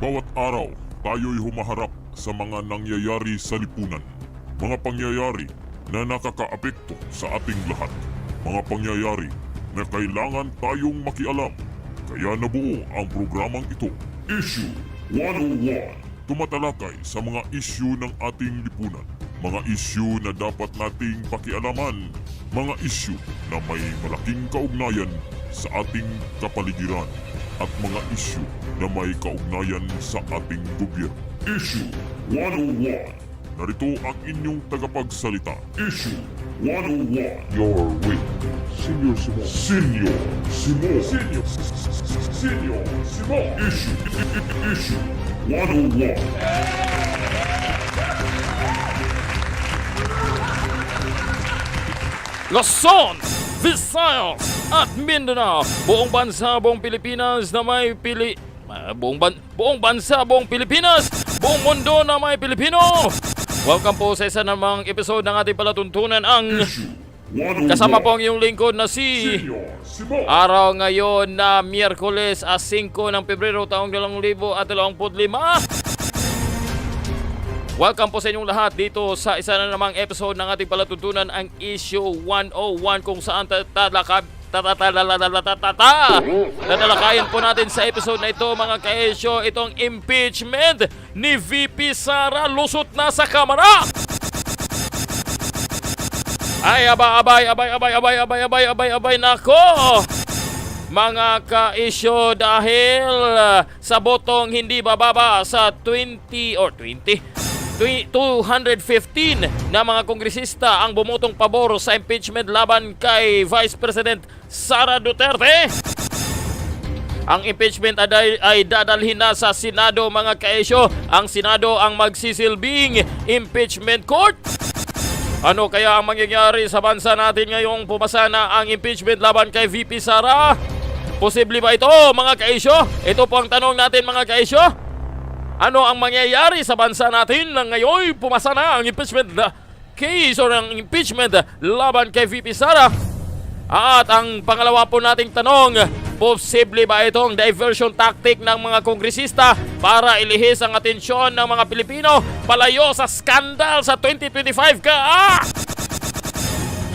Bawat araw, tayo'y humaharap sa mga nangyayari sa lipunan. Mga pangyayari na nakakaapekto sa ating lahat. Mga pangyayari na kailangan tayong makialam. Kaya nabuo ang programang ito. Issue 101. Tumatalakay sa mga issue ng ating lipunan. Mga issue na dapat nating pakialaman. Mga issue na may malaking kaugnayan sa ating kapaligiran at mga issue na may kaugnayan sa ating gobyerno. Issue 101. Narito ang inyong tagapagsalita. Issue 101. Your way. Senior Simon. Senior Simon. Senior. Senior Simon. Issue. Issue 101. Luzon, Visayas at Mindanao. Buong bansa, buong Pilipinas na may pili... Ah, buong, ban buong bansa, buong Pilipinas, buong mundo na may Pilipino. Welcome po sa isa namang episode ng ating palatuntunan ang Issue 101. kasama po ang iyong lingkod na si araw ngayon na Miyerkules as 5 ng Pebrero taong 2025. Welcome po sa inyong lahat dito sa isa na namang episode ng ating palatuntunan ang Issue 101 kung saan tatalakab tatatalalalatatata. Tatalakayan po natin sa episode na ito mga ka-issue itong impeachment ni VP Sara lusot na sa kamara. Ay, abay, abay, abay, abay, abay, abay, abay, abay, abay, nako! Mga ka-issue dahil sa botong hindi bababa sa 20 or 20 twi- 215 na mga kongresista ang bumutong pabor sa impeachment laban kay Vice President Sara Duterte. Ang impeachment ay, ay dadalhin na sa Senado mga kaesyo. Ang Senado ang magsisilbing impeachment court. Ano kaya ang mangyayari sa bansa natin ngayong pumasa na ang impeachment laban kay VP Sara? Posible ba ito mga kaisyo? Ito po ang tanong natin mga kaisyo. Ano ang mangyayari sa bansa natin na ngayon pumasa na ang impeachment case or ang impeachment laban kay VP Sara? At ang pangalawa po nating tanong, posible ba itong diversion tactic ng mga kongresista para ilihis ang atensyon ng mga Pilipino palayo sa skandal sa 2025 ka? Ah!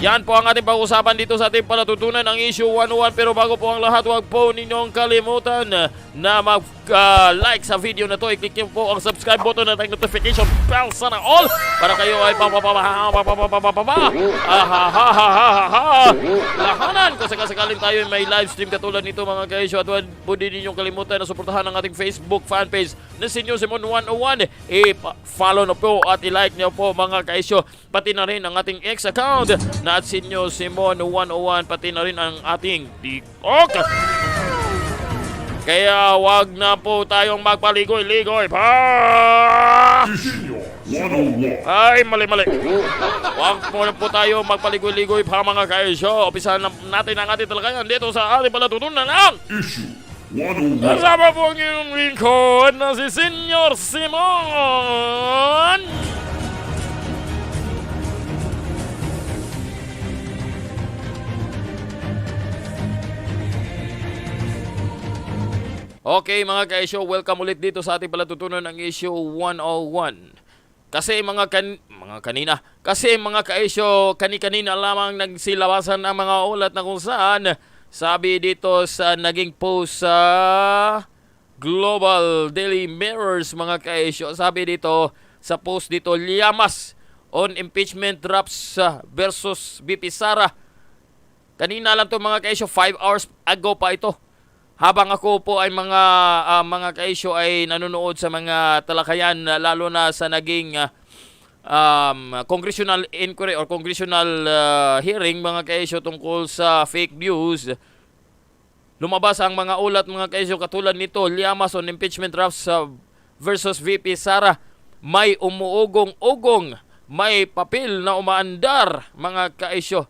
Yan po ang ating pag-usapan dito sa ating panatutunan ng Issue 101. Pero bago po ang lahat, huwag po ninyong kalimutan na mag-like uh, sa video na to. I-click po ang subscribe button at ang notification bell sana all para kayo ay lahanan kasi kasakaling tayo ay may live stream katulad nito mga kaisyo at huwag po din ninyong kalimutan na suportahan ang ating Facebook fanpage na Sinyo Simon 101. I-follow na po at i-like niyo po mga kaisyo pati na rin ang ating X account na at Senyor Simon 101 pati na rin ang ating TikTok kaya wag na po tayong magpaligoy-ligoy pa! Senior 101. Ay, mali-mali. Wag po na po tayo magpaligoy-ligoy pa mga kaisyo. Umpisahan na natin ang ating talakayan dito sa ating palatutunan ng Issue 101. Kasama po ang iyong lingkod na si Senyor Simon! Okay mga ka-issue, welcome ulit dito sa ating palatutunan ng issue 101. Kasi mga kan mga kanina, kasi mga ka-issue, kani-kanina lamang nagsilabasan ang mga ulat na kung saan sabi dito sa naging post sa Global Daily Mirrors mga ka-issue, sabi dito sa post dito, Liamas on impeachment drops uh, versus BP Sara. Kanina lang to mga ka-issue, 5 hours ago pa ito habang ako po ay mga ah, mga kaisyo ay nanonood sa mga talakayan lalo na sa naging ah, um, congressional inquiry or congressional ah, hearing mga kaisyo tungkol sa fake news lumabas ang mga ulat mga kaisyo katulad nito Liamas on impeachment drafts ah, versus VP Sara. May umuugong-ugong may papel na umaandar mga kaisyo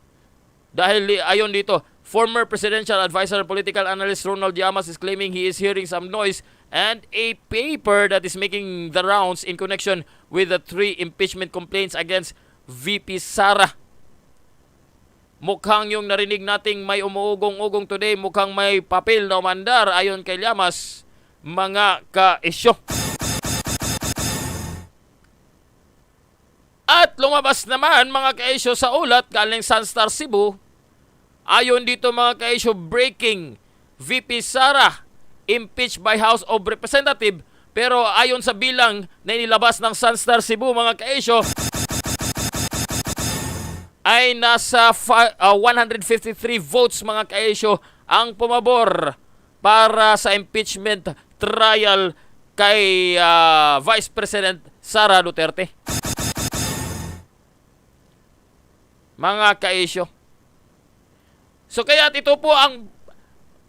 dahil ayon dito, former presidential advisor and political analyst Ronald Llamas is claiming he is hearing some noise and a paper that is making the rounds in connection with the three impeachment complaints against VP Sara. Mukhang yung narinig nating may umuugong-ugong today, mukhang may papel na umandar ayon kay Llamas. mga ka-isyo. At lumabas naman mga ka-isyo sa ulat galing Sunstar Cebu. Ayon dito mga ka-isyo, breaking VP Sara impeached by House of Representative pero ayon sa bilang na inilabas ng Sunstar Cebu mga ka-isyo, ay nasa fi- uh, 153 votes mga kaisyo ang pumabor para sa impeachment trial kay uh, Vice President Sara Duterte. Mga kaisyo. So kaya ito po ang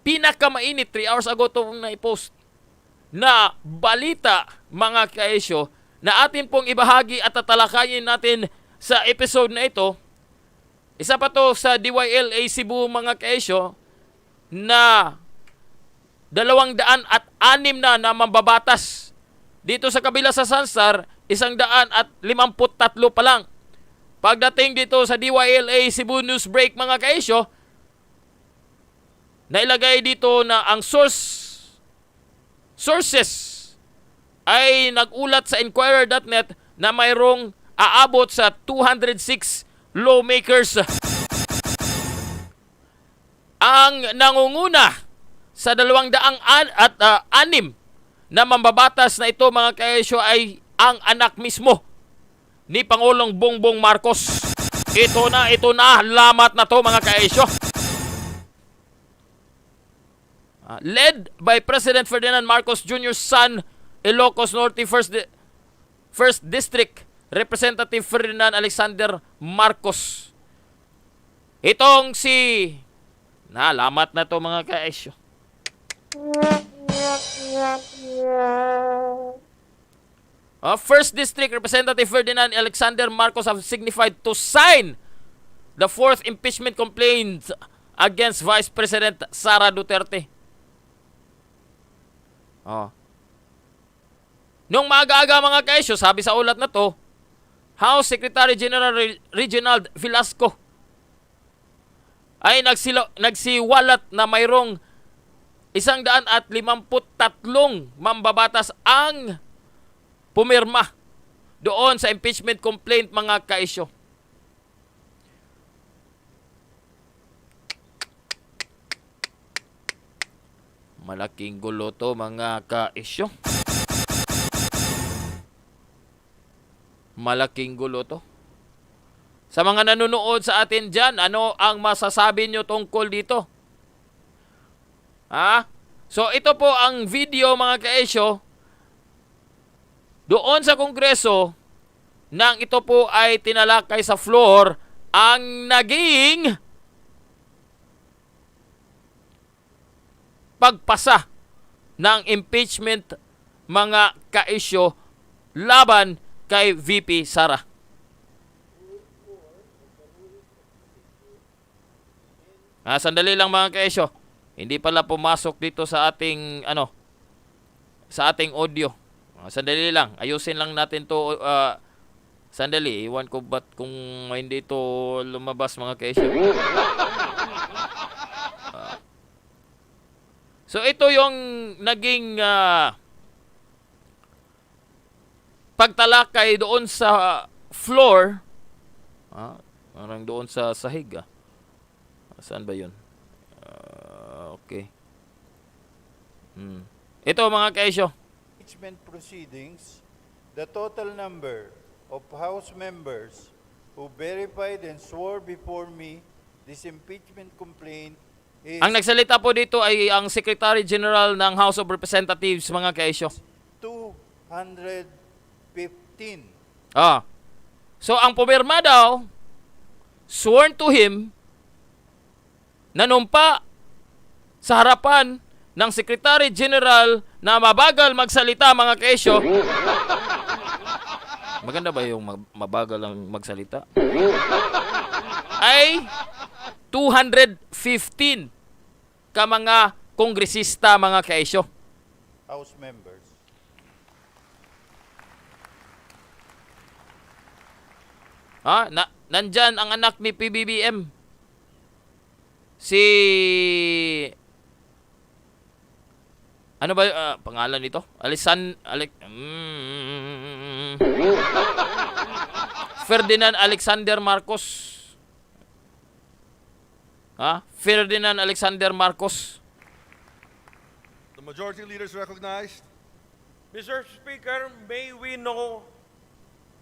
pinakamainit 3 hours ago itong na-post na balita mga kaisyo na atin pong ibahagi at tatalakayin natin sa episode na ito isa pa to sa DYLA Cebu mga kaesyo na dalawang daan at anim na na mambabatas. Dito sa kabila sa Sansar, isang daan at limamput tatlo pa lang. Pagdating dito sa DYLA Cebu News Break mga kaesyo, nailagay dito na ang source sources ay nagulat sa Inquirer.net na mayroong aabot sa 206 lawmakers ang nangunguna sa dalawang daang an at ah, anim na mambabatas na ito mga kaesyo ay ang anak mismo ni Pangulong Bongbong Marcos. Ito na, ito na, lamat na to mga kaesyo. Ah, led by President Ferdinand Marcos Jr.'s son, Ilocos Norte First, Di- First District, Representative Ferdinand Alexander Marcos. Itong si... Nalamat na to mga kaesyo. Uh, First District Representative Ferdinand Alexander Marcos have signified to sign the fourth impeachment complaint against Vice President Sara Duterte. Oh. Nung maaga-aga mga kaesyo, sabi sa ulat na to, House Secretary General Re- Reginald Velasco ay nagsilo, nagsiwalat na mayroong isang daan at limamput tatlong mambabatas ang pumirma doon sa impeachment complaint mga kaisyo. Malaking gulo to mga kaisyo. Malaking gulo to. Sa mga nanonood sa atin dyan, ano ang masasabi nyo tungkol dito? Ha? So ito po ang video mga kaesyo doon sa kongreso nang ito po ay tinalakay sa floor ang naging pagpasa ng impeachment mga kaisyo laban kay VP Sara. Ah, sandali lang mga kaisyo. Hindi pala pumasok dito sa ating ano sa ating audio. Ah, sandali lang. Ayusin lang natin to ah, sandali. Iwan ko ba't kung hindi to lumabas mga kaisyo. Ah. So ito yung naging ah, pagtalakay doon sa floor ah, parang doon sa sahig ah. Saan ba yun? Ah, okay. Hmm. Ito mga kaisyo. impeachment proceedings, the total number of House members who verified and swore before me this impeachment complaint is Ang nagsalita po dito ay ang Secretary General ng House of Representatives mga kaisyo. 215. Ah. So ang pumirma daw sworn to him nanumpa sa harapan ng Secretary General na mabagal magsalita mga kaisyo. Maganda ba yung mabagal ang magsalita? Ay 215 ka mga kongresista mga kaisyo. House members. Ha? Na, nandyan ang anak ni PBBM. Si Ano ba ah, pangalan nito? Alisan Alec mm, Ferdinand Alexander Marcos. Ha? Ferdinand Alexander Marcos. The majority leader is recognized. Mr. Speaker, may we know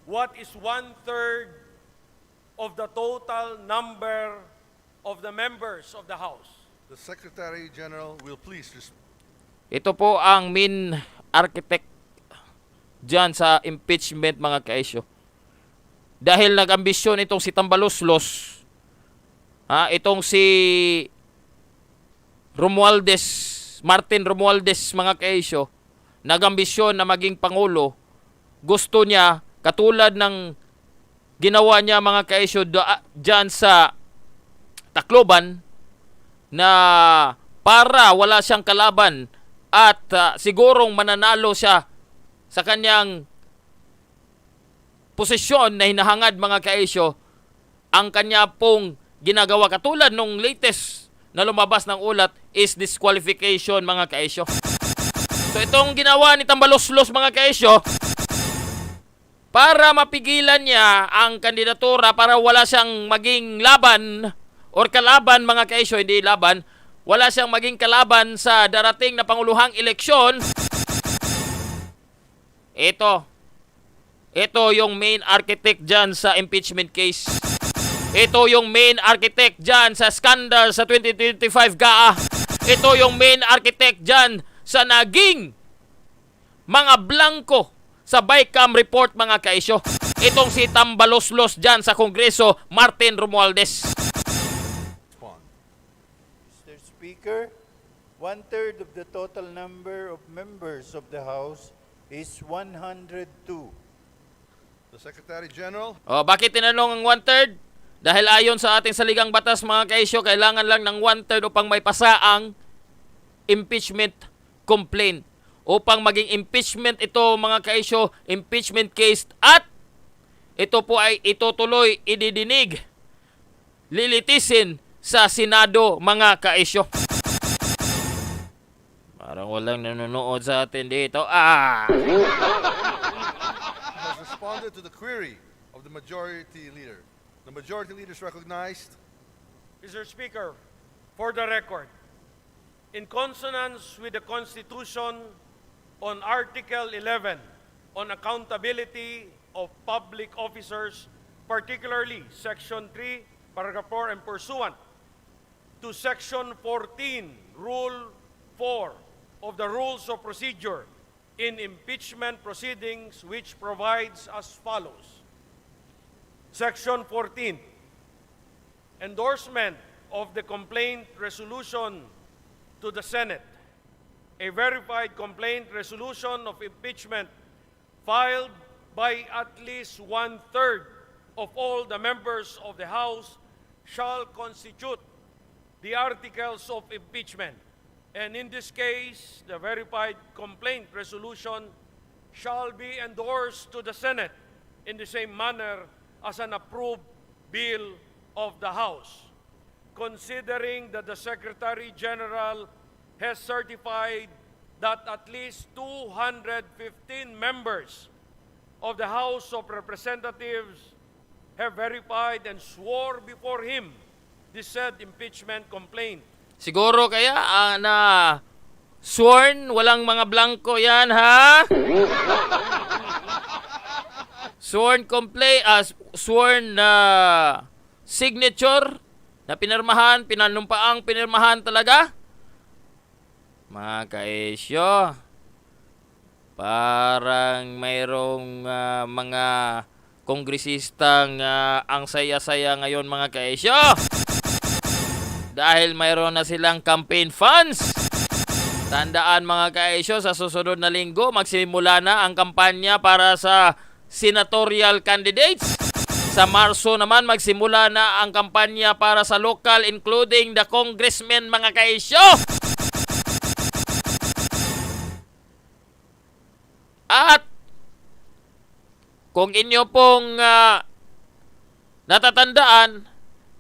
what is one-third of the total number of the members of the House? The Secretary General will please respond. Ito po ang main architect dyan sa impeachment mga kaisyo. Dahil nag-ambisyon itong si Tambaloslos, ha, itong si Romualdez, Martin Romualdez mga kaisyo, nag-ambisyon na maging Pangulo, gusto niya, katulad ng ginawa niya mga kaisyo da- dyan sa Tacloban, na para wala siyang kalaban at ah, sigurong mananalo siya sa kanyang posisyon na hinahangad mga kaisyo, ang kanya pong ginagawa katulad nung latest na lumabas ng ulat is disqualification mga kaisyo. So itong ginawa ni Tambaloslos mga kaisyo, para mapigilan niya ang kandidatura para wala siyang maging laban or kalaban mga kaisyo, hindi laban, wala siyang maging kalaban sa darating na panguluhang eleksyon, ito, ito yung main architect dyan sa impeachment case. Ito yung main architect dyan sa scandal sa 2025 GAA. Ito yung main architect dyan sa naging mga blanco sa BICAM report mga kaisyo. Itong si Tambaloslos dyan sa Kongreso, Martin Romualdez. Mr. Speaker, one-third of the total number of members of the House is 102. The Secretary General O, bakit tinanong ang one-third? Dahil ayon sa ating saligang batas mga kaisyo, kailangan lang ng one-third upang may pasa ang impeachment complaint. Upang maging impeachment ito mga kaisyo, impeachment case at ito po ay itutuloy, ididinig, lilitisin sa Senado mga kaisyo. Parang walang nanonood sa atin dito. Ah! has responded to the query of the majority leader. The majority leader is recognized. Mr. Speaker, for the record, in consonance with the Constitution on Article 11 on accountability of public officers, particularly Section 3, Paragraph 4, and pursuant to Section 14, Rule 4 of the Rules of Procedure in impeachment proceedings, which provides as follows. Section 14, endorsement of the complaint resolution to the Senate. A verified complaint resolution of impeachment filed by at least one-third of all the members of the House shall constitute the articles of impeachment. And in this case, the verified complaint resolution shall be endorsed to the Senate in the same manner as an approved bill of the House. Considering that the Secretary General has certified that at least 215 members of the House of Representatives have verified and swore before him this said impeachment complaint. Siguro kaya ah, na sworn, walang mga blanco yan, ha? sworn complaint, ah, sworn na signature na pinirmahan, pinanumpaang pinirmahan talaga? Mga kaisyo, parang mayroong ah, mga kongresistang ah, ang saya-saya ngayon mga kaisyo dahil mayroon na silang campaign funds. Tandaan mga kaisyo, sa susunod na linggo, magsimula na ang kampanya para sa senatorial candidates. Sa Marso naman, magsimula na ang kampanya para sa local including the congressmen mga kaisyo. At kung inyo pong ah, natatandaan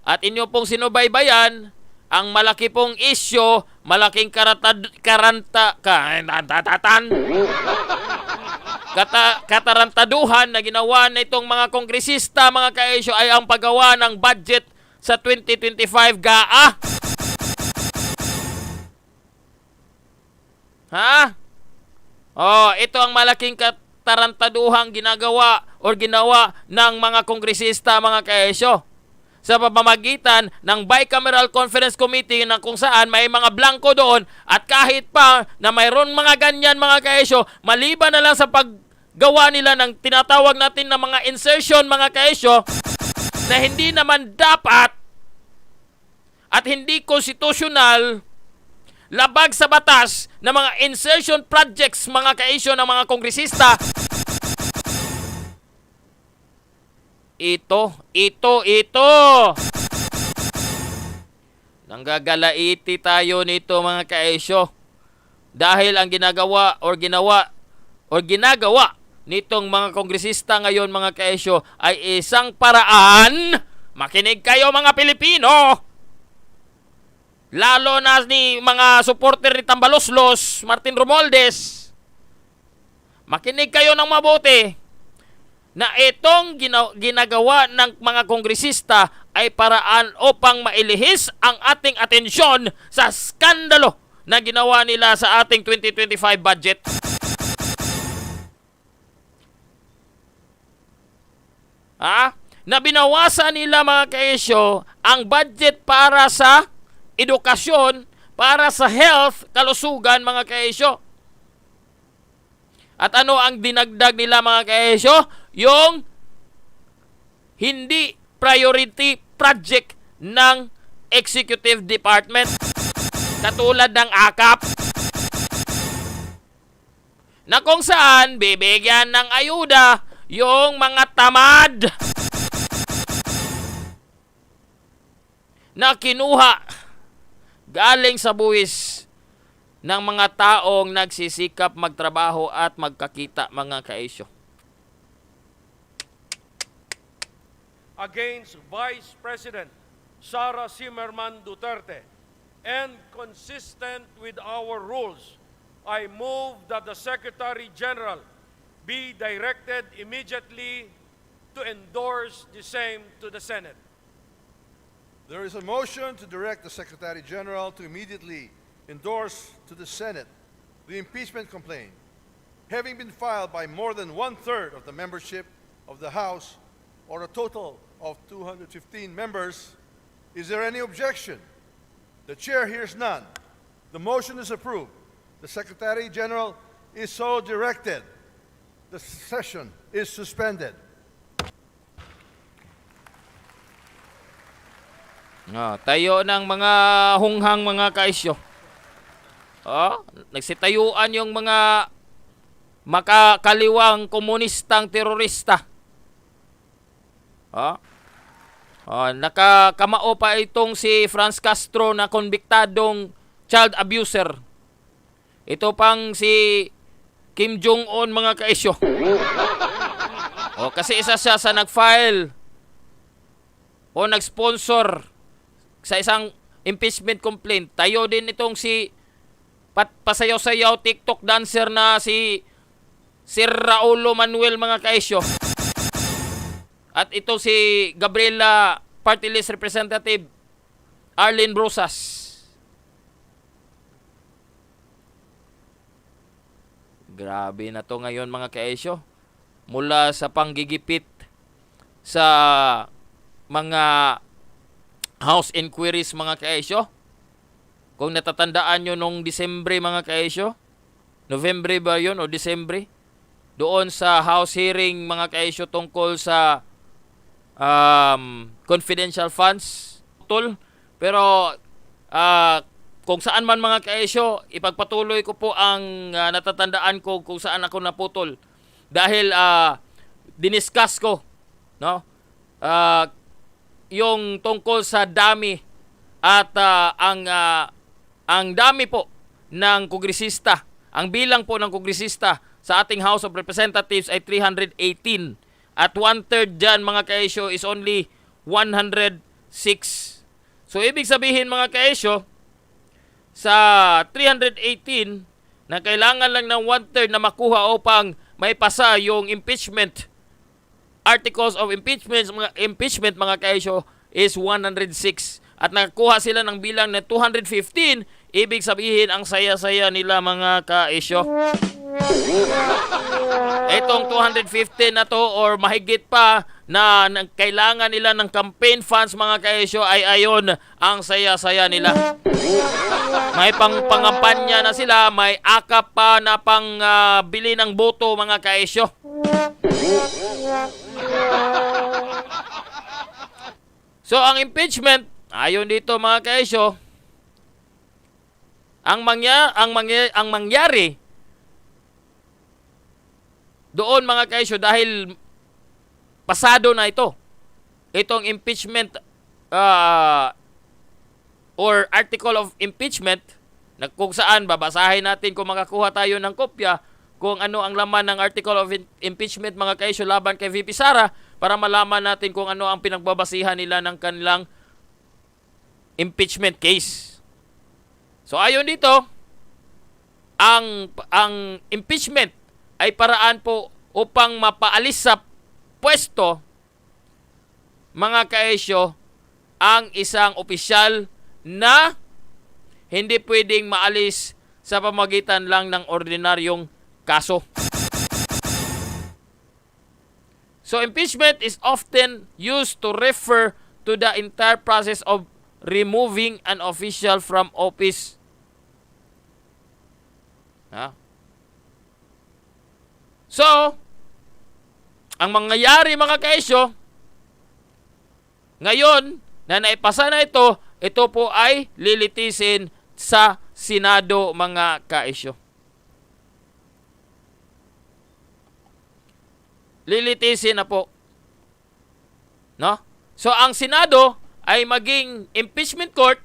at inyo pong sinubaybayan, ang malaki pong isyo, malaking karatad, karanta, ka, tatatan, kata, katarantaduhan na ginawa na itong mga kongresista, mga kaisyo, ay ang paggawa ng budget sa 2025 GAA. Ha? Oh, ito ang malaking katarantaduhang ginagawa o ginawa ng mga kongresista, mga kaesyo. Sa pamamagitan ng Bicameral Conference Committee na kung saan may mga blanco doon at kahit pa na mayroon mga ganyan mga kaesyo, maliban na lang sa paggawa nila ng tinatawag natin na mga insertion mga kaesyo na hindi naman dapat at hindi konstitusyonal labag sa batas na mga insertion projects mga kaisyo ng mga kongresista ito, ito, ito. Nanggagalaiti tayo nito mga kaisyo. Dahil ang ginagawa or ginawa or ginagawa nitong mga kongresista ngayon mga kaisyo ay isang paraan. Makinig kayo mga Pilipino. Lalo na ni mga supporter ni Tambaloslos, Martin Romualdez. Makinig kayo ng mabuti na itong gina- ginagawa ng mga kongresista ay paraan upang mailihis ang ating atensyon sa skandalo na ginawa nila sa ating 2025 budget. Ha? Na binawasan nila mga kaisyo ang budget para sa edukasyon, para sa health, kalusugan mga kaisyo. At ano ang dinagdag nila mga kaesyo? Yung hindi priority project ng executive department. Katulad ng AKAP. Na kung saan bibigyan ng ayuda yung mga tamad na kinuha galing sa buwis ng mga taong nagsisikap magtrabaho at magkakita mga kaisyo. against Vice President Sara Zimmerman Duterte and consistent with our rules, I move that the Secretary General be directed immediately to endorse the same to the Senate. There is a motion to direct the Secretary General to immediately endorse to the Senate the impeachment complaint, having been filed by more than one third of the membership of the House, or a total of 215 members. Is there any objection? The chair hears none. The motion is approved. The Secretary General is so directed. The session is suspended. Ah, tayo ng mga hunghang mga kaisyo. Oh, nagsitayuan yung mga makakaliwang komunistang terorista. Oh. Oh, nakakamao pa itong si Franz Castro na konbiktadong child abuser. Ito pang si Kim Jong-un mga kaisyo. oh, kasi isa siya sa nag-file o nag-sponsor sa isang impeachment complaint. Tayo din itong si pat pasayaw-sayaw TikTok dancer na si Sir Raulo Manuel mga kaisyo. At ito si Gabriela Party List Representative Arlene Brosas. Grabe na to ngayon mga kaisyo. Mula sa panggigipit sa mga house inquiries mga kaesyo. Kung natatandaan nyo nung Disembre mga kaesyo, November ba yun o Disembre? Doon sa house hearing mga kaesyo tungkol sa um, confidential funds tol. Pero ah, kung saan man mga kaesyo, ipagpatuloy ko po ang ah, natatandaan ko kung saan ako naputol. Dahil ah, diniscuss ko, no? Ah, yung tungkol sa dami at ah, ang ah, ang dami po ng kongresista, ang bilang po ng kongresista sa ating House of Representatives ay 318 at one-third dyan mga kaisyo is only 106. So, ibig sabihin mga kaesyo, sa 318 na kailangan lang ng one-third na makuha upang may pasa yung impeachment. Articles of impeachment mga impeachment mga kaesyo is 106 at nakakuha sila ng bilang na 215 ibig sabihin ang saya-saya nila mga kaesyo Itong 215 na to or mahigit pa na, kailangan nila ng campaign funds mga kaesyo ay ayon ang saya-saya nila. May pang pangampanya na sila, may akap pa na pang ah, bili ng boto mga kaesyo. So ang impeachment, ayon dito mga kaesyo, ang mangya ang mangya, ang mangyari doon mga kaisyo dahil pasado na ito. Itong impeachment uh, or article of impeachment na kung saan babasahin natin kung makakuha tayo ng kopya kung ano ang laman ng article of impeachment mga kaisyo laban kay VP Sara para malaman natin kung ano ang pinagbabasihan nila ng kanilang impeachment case. So ayon dito, ang ang impeachment ay paraan po upang mapaalis sa pwesto mga kaesyo ang isang opisyal na hindi pwedeng maalis sa pamagitan lang ng ordinaryong kaso. So impeachment is often used to refer to the entire process of removing an official from office. Ha? So, ang mangyayari mga kaisyo, ngayon na naipasa na ito, ito po ay lilitisin sa Senado mga kaisyo. Lilitisin na po. No? So ang Senado ay maging impeachment court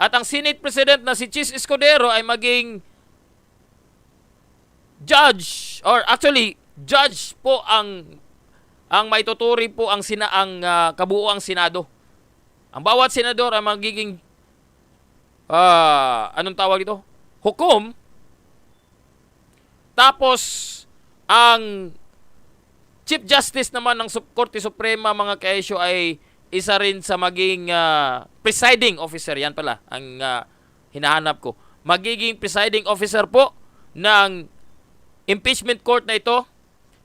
at ang Senate President na si Chis Escudero ay maging judge or actually judge po ang ang maituturi po ang sina ang ah, kabuuang Senado. Ang bawat senador ay magiging ah, anong tawag ito? Hukom. Tapos ang Chief Justice naman ng Korte Suprema mga kaesyo ay isa rin sa maging ah, presiding officer yan pala ang ah, hinahanap ko. Magiging presiding officer po ng impeachment court na ito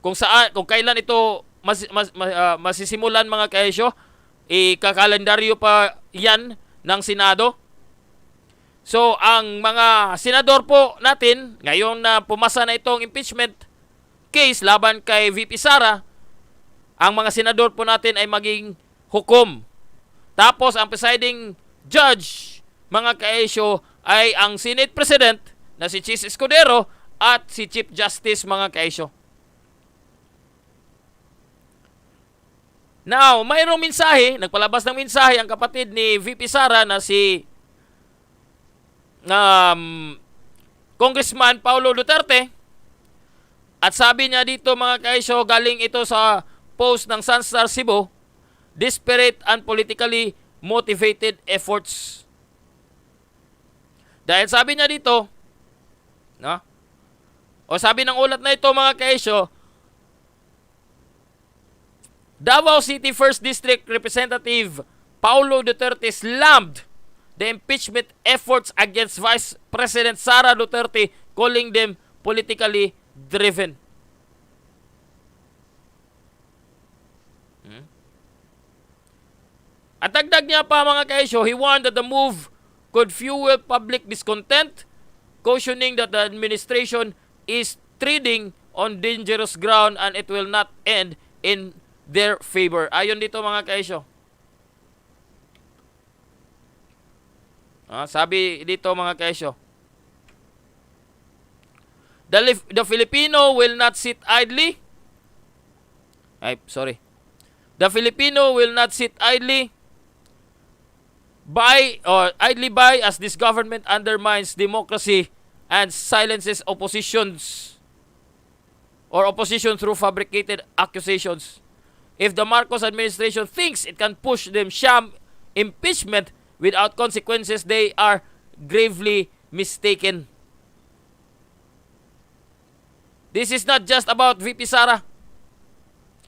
kung saan kung kailan ito mas, mas, mas- ah, masisimulan mga kaesyo ikakalendaryo pa yan ng Senado So ang mga senador po natin ngayon na pumasa na itong impeachment case laban kay VP Sara ang mga senador po natin ay maging hukom tapos ang presiding judge mga kaesyo ay ang Senate President na si Chis Escudero at si Chief Justice mga kaesyo. Now, mayroong mensahe, nagpalabas ng mensahe ang kapatid ni VP Sara na si um, Congressman Paulo Duterte. At sabi niya dito mga kaisyo, galing ito sa post ng Sunstar Cebu, disparate and politically motivated efforts. Dahil sabi niya dito, no? O sabi ng ulat na ito mga kaisyo, Davao City 1st District Representative Paulo Duterte slammed the impeachment efforts against Vice President Sara Duterte, calling them politically driven. Hmm? At dagdag niya pa mga kaisyo, he warned that the move could fuel public discontent, cautioning that the administration is treading on dangerous ground and it will not end in their favor. Ayon dito mga kaisyo. Ah, sabi dito mga kaisyo. The, the Filipino will not sit idly. Ay, sorry. The Filipino will not sit idly by or idly by as this government undermines democracy and silences oppositions or opposition through fabricated accusations. If the Marcos administration thinks it can push them sham impeachment without consequences, they are gravely mistaken. This is not just about VP Sara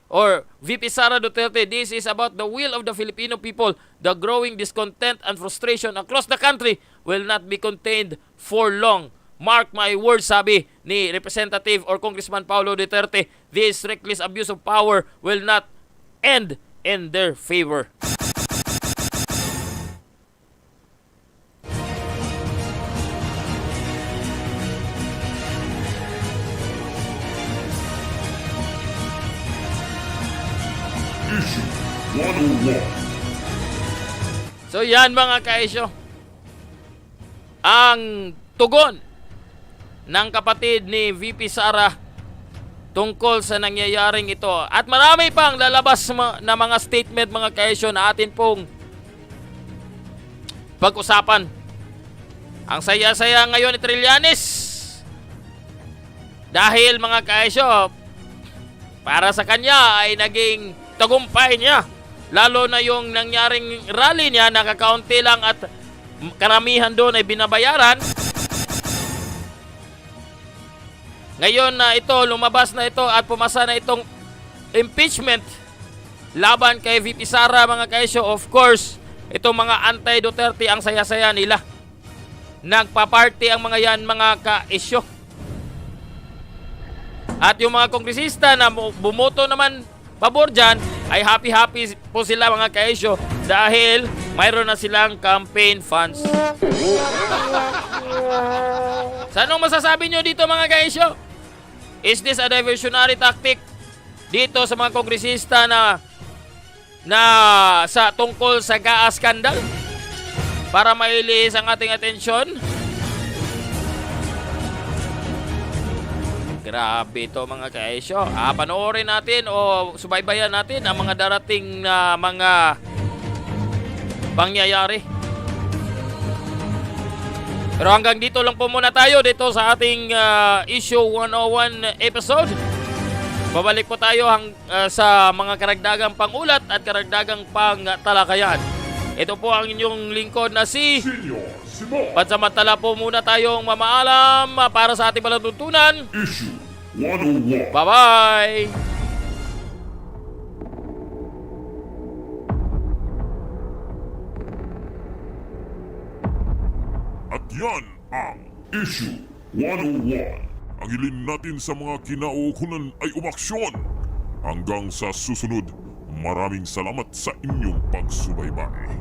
or VP Sara Duterte. This is about the will of the Filipino people. The growing discontent and frustration across the country will not be contained for long. Mark my words, sabi ni Representative or Congressman Paulo Duterte, this reckless abuse of power will not end in their favor. Issue 101. So yan mga kaisyo. Ang tugon ng kapatid ni VP Sara tungkol sa nangyayaring ito. At marami pang lalabas na mga statement mga kaisyo na atin pong pag-usapan. Ang saya-saya ngayon ni Trillanes. Dahil mga kaisyo, para sa kanya ay naging tagumpay niya. Lalo na yung nangyaring rally niya, nakakaunti lang at karamihan doon ay binabayaran. Ngayon na ito, lumabas na ito at pumasa na itong impeachment laban kay VP Sara mga kaisyo. Of course, itong mga anti-Duterte ang saya-saya nila. Nagpa-party ang mga yan mga kaisyo. At yung mga kongresista na bu- bumoto naman pabor dyan, ay happy-happy po sila mga kaisyo dahil mayroon na silang campaign funds. Sa anong masasabi nyo dito mga kaisyo? Is this a diversionary tactic dito sa mga kongresista na na sa tungkol sa GAA scandal para mailis ang ating atensyon? Grabe ito mga kaesyo. Ah, panoorin natin o subaybayan natin ang mga darating na mga pangyayari. Pero hanggang dito lang po muna tayo dito sa ating ah, issue 101 episode. Babalik po tayo hang, ah, sa mga karagdagang pangulat at karagdagang pangtalakayan. Ito po ang inyong lingkod na si. Pansamantala po muna tayong mamaalam para sa ating palatuntunan. Issue 101. Bye-bye! At yan ang Issue 101. Ang hilin natin sa mga kinaukunan ay umaksyon. Hanggang sa susunod, maraming salamat sa inyong pagsubaybay.